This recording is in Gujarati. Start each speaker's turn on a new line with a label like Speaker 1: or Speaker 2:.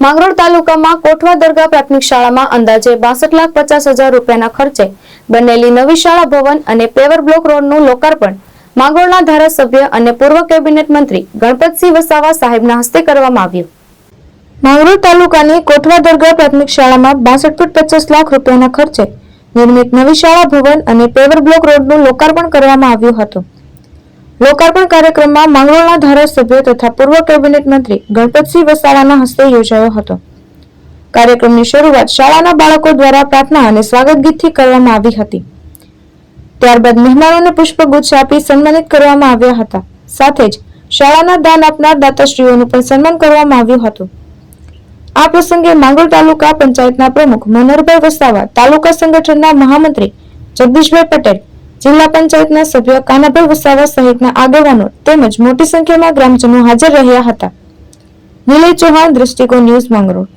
Speaker 1: માંગરોળ તાલુકામાં કોઠવા દરગાહ પ્રાથમિક શાળામાં અંદાજે બાસઠ લાખ પચાસ હજાર રૂપિયાના ખર્ચે બનેલી નવી શાળા ભવન અને પેવર બ્લોક રોડનું લોકાર્પણ માંગરોળના ધારાસભ્ય અને પૂર્વ કેબિનેટ મંત્રી ગણપતસિંહ વસાવા સાહેબના હસ્તે કરવામાં આવ્યું. માંગરોળ તાલુકાની કોઠવા દરગાહ પ્રાથમિક શાળામાં બાસઠ ફૂટ પચાસ લાખ રૂપિયાના ખર્ચે નિર્મિત નવી શાળા ભવન અને પેવર બ્લોક રોડનું લોકાર્પણ કરવામાં આવ્યું હતું. લોકાર્પણ કાર્યક્રમમાં માંગરોળના ધારાસભ્ય તથા પૂર્વ કેબિનેટ મંત્રી ગણપતસિંહ વસાવાના હસ્તે યોજાયો હતો. કાર્યક્રમની શરૂઆત શાળાના બાળકો દ્વારા પ્રાર્થના અને સ્વાગત ગીતથી કરવામાં આવી હતી. ત્યારબાદ મહેમાનોને પુષ્પગુચ્છ આપી સન્માનિત કરવામાં આવ્યા હતા. સાથે જ શાળાના દાન આપનાર દાતાશ્રીઓનું પણ સન્માન કરવામાં આવ્યું હતું. આ પ્રસંગે માંગરોળ તાલુકા પંચાયતના પ્રમુખ મનોહરભાઈ વસાવા, તાલુકા સંગઠનના મહામંત્રી જગદીશભાઈ પટેલ જિલ્લા પંચાયતના સભ્ય કાનાભાઈ વસાવા સહિતના આગેવાનો તેમજ મોટી સંખ્યામાં ગ્રામજનો હાજર રહ્યા હતા. નિલય ચૌહાણ, દ્રષ્ટિકોણ ન્યૂઝ માંગરોળ.